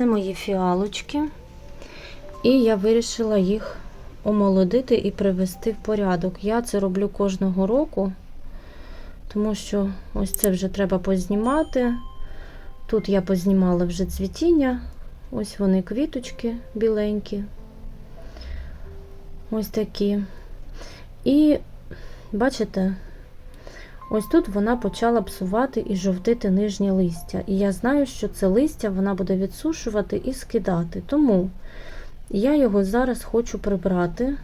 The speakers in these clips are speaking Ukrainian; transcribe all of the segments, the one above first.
Це мої фіалочки. І я вирішила їх омолодити і привести в порядок. Я це роблю кожного року, тому що ось це вже треба познімати. Тут я познімала вже цвітіння. Ось вони квіточки біленькі. Ось такі. І бачите, ось тут вона почала псувати і жовтити нижнє листя. І я знаю, що це листя вона буде відсушувати і скидати. Тому я його зараз хочу прибрати.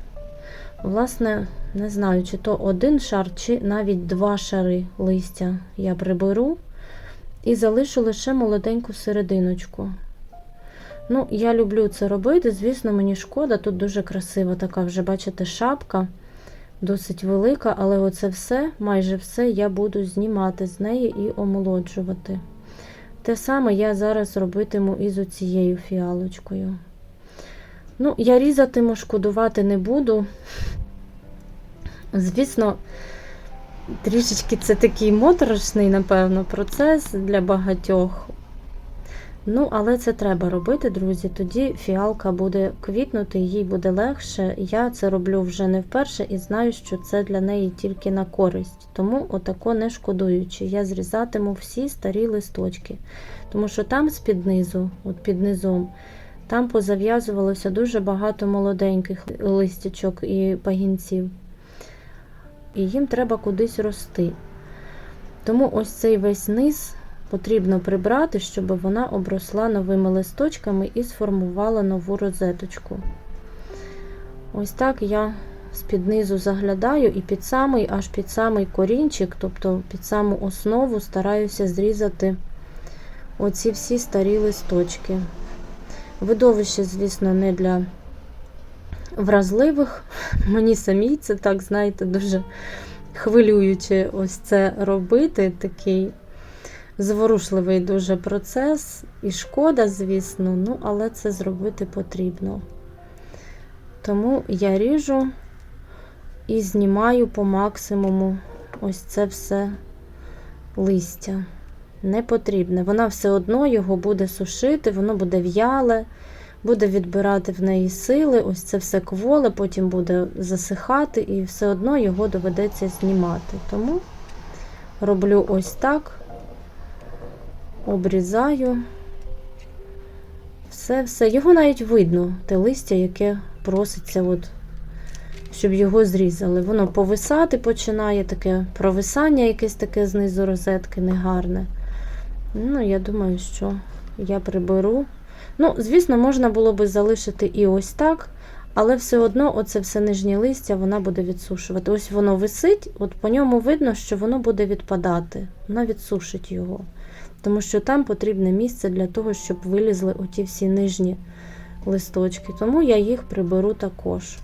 Власне, не знаю, чи то один шар, чи навіть два шари листя я приберу і залишу лише молоденьку серединочку. Ну, я люблю це робити. Звісно, мені шкода. Тут дуже красива така, вже, бачите, шапка, досить велика, але оце все, майже все, я буду знімати з неї і омолоджувати. Те саме я зараз робитиму і з оцією фіалочкою. Ну, я різатиму, шкодувати не буду. Звісно, трішечки це такий моторошний, напевно, процес для багатьох. Ну, але це треба робити, друзі. Тоді фіалка буде квітнути, їй буде легше. Я це роблю вже не вперше і знаю, що це для неї тільки на користь. Тому, отако не шкодуючи, я зрізатиму всі старі листочки. Тому що там з-під низу, от під низом, там позав'язувалося дуже багато молоденьких листячок і пагінців. І їм треба кудись рости. Тому ось цей весь низ потрібно прибрати, щоб вона обросла новими листочками і сформувала нову розеточку. Ось так я з-під низу заглядаю і під самий, аж під самий корінчик, тобто під саму основу, стараюся зрізати оці всі старі листочки. Видовище, звісно, не для вразливих. Мені самій це так, знаєте, дуже хвилююче ось це робити. Такий зворушливий дуже процес. І шкода, звісно, ну, але це зробити потрібно. Тому я ріжу і знімаю по максимуму ось це все листя. Не потрібне. Вона все одно його буде сушити, воно буде в'яле, буде відбирати в неї сили, ось це все кволе, потім буде засихати, і все одно його доведеться знімати. Тому роблю ось так, обрізаю. Все-все. Його навіть видно, те листя, яке проситься, от, щоб його зрізали. Воно повисати починає, таке провисання якесь таке знизу розетки негарне. Ну, я думаю, що я приберу. Ну, звісно, можна було би залишити і ось так, але все одно оце все нижнє листя вона буде відсушувати. Ось воно висить, от по ньому видно, що воно буде відпадати. Вона відсушить його. Тому що там потрібне місце для того, щоб вилізли оті всі нижні листочки. Тому я їх приберу також.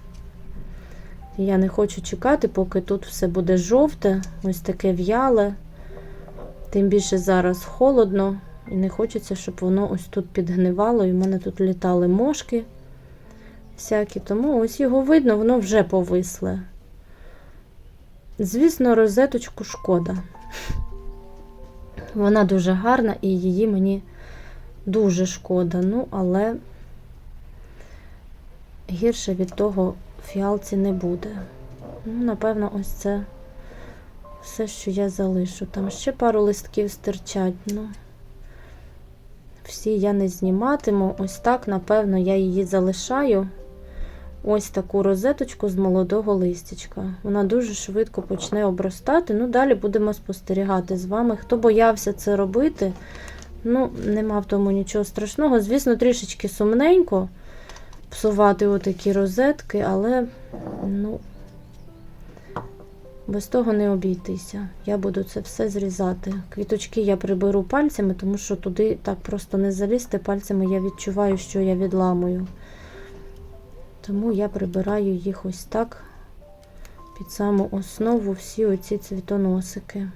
Я не хочу чекати, поки тут все буде жовте, ось таке в'яле. Тим більше зараз холодно, і не хочеться, щоб воно ось тут підгнивало. І в мене тут літали мошки всякі, тому ось його видно, воно вже повисле. Звісно, розеточку шкода. Вона дуже гарна і її мені дуже шкода. Ну, але гірше від того фіалці не буде. Ну, Напевно, ось це все, що я залишу. Там ще пару листків стирчать. ну, Всі я не зніматиму. Ось так, напевно, я її залишаю. Ось таку розеточку з молодого листячка. Вона дуже швидко почне обростати. Ну, далі будемо спостерігати з вами. Хто боявся це робити, ну, нема в тому нічого страшного. Звісно, трішечки сумненько псувати отакі розетки, але, ну, без того не обійтися. Я буду це все зрізати. Квіточки я приберу пальцями, тому що туди так просто не залізти. Пальцями я відчуваю, що я відламую. Тому я прибираю їх ось так під саму основу всі оці цвітоносики.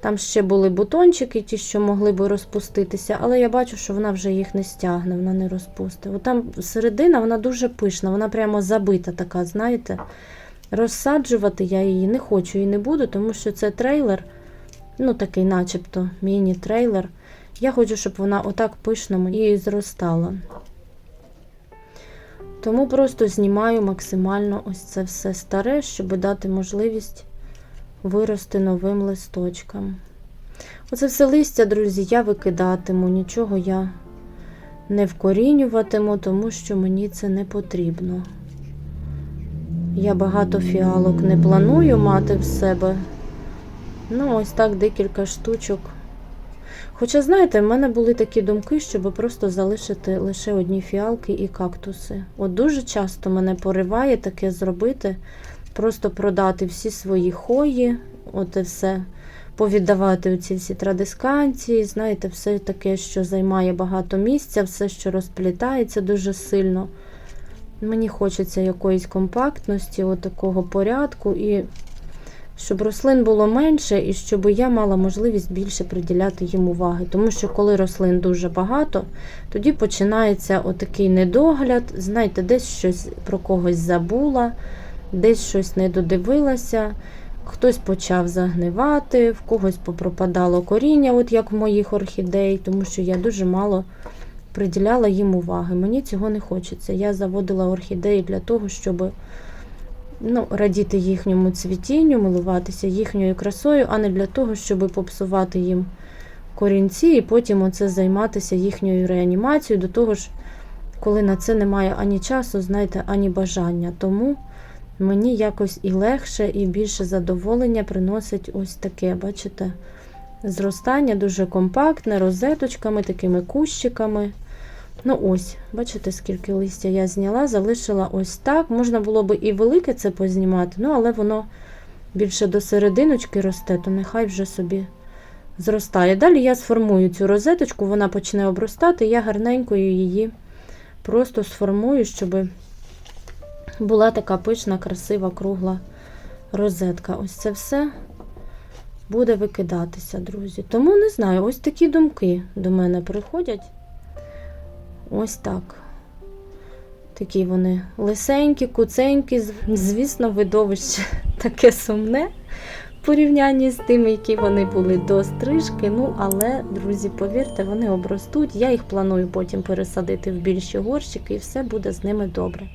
Там ще були бутончики, ті, що могли би розпуститися, але я бачу, що вона вже їх не стягне, вона не розпустить. От там середина вона дуже пишна, вона прямо забита така, знаєте. Розсаджувати я її не хочу і не буду, тому що це трейлер, ну такий начебто міні-трейлер. Я хочу, щоб вона отак пишно і зростала. Тому просто знімаю максимально ось це все старе, щоб дати можливість вирости новим листочкам. Оце все листя, друзі, я викидатиму, нічого я не вкорінюватиму, тому що мені це не потрібно. Я багато фіалок не планую мати в себе. Ну, ось так декілька штучок. Хоча, знаєте, в мене були такі думки, щоб просто залишити лише одні фіалки і кактуси. От дуже часто мене пориває таке зробити, просто продати всі свої хої, от і все, повіддавати оці всі традисканції, знаєте, все таке, що займає багато місця, все, що розплітається дуже сильно. Мені хочеться якоїсь компактності, от такого порядку, і щоб рослин було менше, і щоб я мала можливість більше приділяти їм уваги. Тому що коли рослин дуже багато, тоді починається отакий недогляд. Знаєте, десь щось про когось забула, десь щось не додивилася, хтось почав загнивати, в когось попропадало коріння, от як в моїх орхідей, тому що я дуже мало приділяла їм уваги. Мені цього не хочеться. Я заводила орхідеї для того, щоб ну, радіти їхньому цвітінню, милуватися їхньою красою, а не для того, щоб попсувати їм корінці і потім оце займатися їхньою реанімацією, до того ж, коли на це немає ані часу, знаєте, ані бажання. Тому мені якось і легше, і більше задоволення приносить ось таке, бачите? Зростання дуже компактне, розеточками, такими кущиками. Ну ось, бачите, скільки листя я зняла, залишила ось так. Можна було би і велике це познімати, ну, але воно більше до серединочки росте, то нехай вже собі зростає. Далі я сформую цю розеточку, вона почне обростати, я гарненькою її просто сформую, щоб була така пишна, красива, кругла розетка. Ось це все буде викидатися, друзі. Тому не знаю, ось такі думки до мене приходять. Ось так. Такі вони лисенькі, куценькі, звісно, видовище таке сумне в порівнянні з тими, які вони були до стрижки. Ну, але, друзі, повірте, вони обростуть. Я їх планую потім пересадити в більші горщики, і все буде з ними добре.